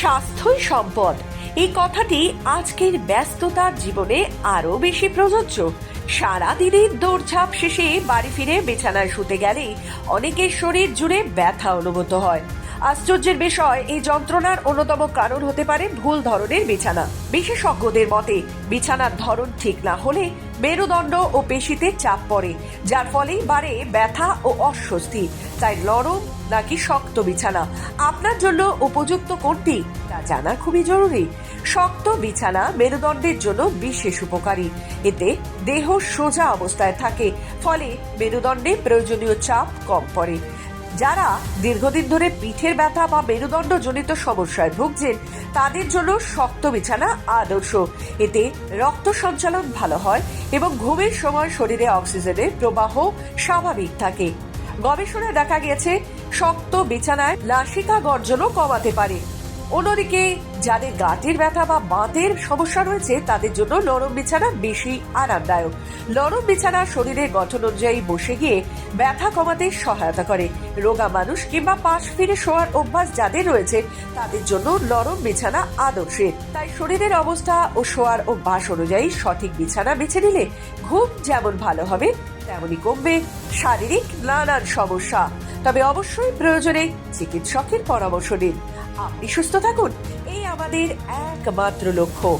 স্বাস্থ্যই সম্পদ। এই কথাটি আজকের ব্যস্ততার জীবনে আরও বেশি প্রযোজ্য। সারাদিনের দৌড়ঝাঁপ শেষে বাড়ি ফিরে বিছানায় শুতে গেলে অনেকের শরীর জুড়ে ব্যথা অনুভূত হয়। আশ্চর্যের বিষয়, এই যন্ত্রণার অন্যতম কারণ হতে পারে ভুল ধরনের বিছানা। বিশেষজ্ঞদের মতে, বিছানার ধরন ঠিক না হলে মেরুদণ্ড ও পেশিতে চাপ পড়ে, যার ফলে বাড়ে ব্যথা ও অস্বস্তি। তাই নরম নাকি শক্ত বিছানা আপনার জন্য উপযুক্ত কোনটি, তা জানা খুবই জরুরি। শক্ত বিছানা মেরুদণ্ডের জন্য বিশেষ উপকারী। এতে দেহ সোজা অবস্থায় থাকে, ফলে মেরুদণ্ডে প্রয়োজনীয় চাপ কম পড়ে। যারা দীর্ঘদিন ধরে পিঠের ব্যথা বা মেরুদণ্ড জনিত সমস্যায় ভুগছেন, তাদের জন্য শক্ত বিছানা আদর্শ। এতে রক্ত সঞ্চালন ভালো হয় এবং ঘুমের সময় শরীরে অক্সিজেনের প্রবাহ স্বাভাবিক থাকে। গবেষণায় দেখা গিয়েছে, শক্ত বিছানায় লাসিকা গর্জনও কমাতে পারে। অন্যদিকে, যাদের গাঁটের ব্যথা বা বাতের সমস্যা রয়েছে, তাদের জন্য নরম বিছানা বেশি আরামদায়ক। নরম বিছানা শরীরের গঠন অনুযায়ী বসে গিয়ে ব্যথা কমাতে সহায়তা করে। রোগা মানুষ কিংবা পাশ ফিরে শোয়ার অভ্যাস যাদের রয়েছে, তাদের জন্য নরম বিছানা আদর্শের। তাই শরীরের অবস্থা ও শোয়ার অভ্যাস অনুযায়ী সঠিক বিছানা বেছে নিলে ঘুম যেমন ভালো হবে, তেমনই কমবে শারীরিক নানান সমস্যা। তবে অবশ্যই প্রয়োজনে চিকিৎসকের পরামর্শ নিন। আপনি সুস্থ থাকুন। এই আমাদের একমাত্র লক্ষ্য।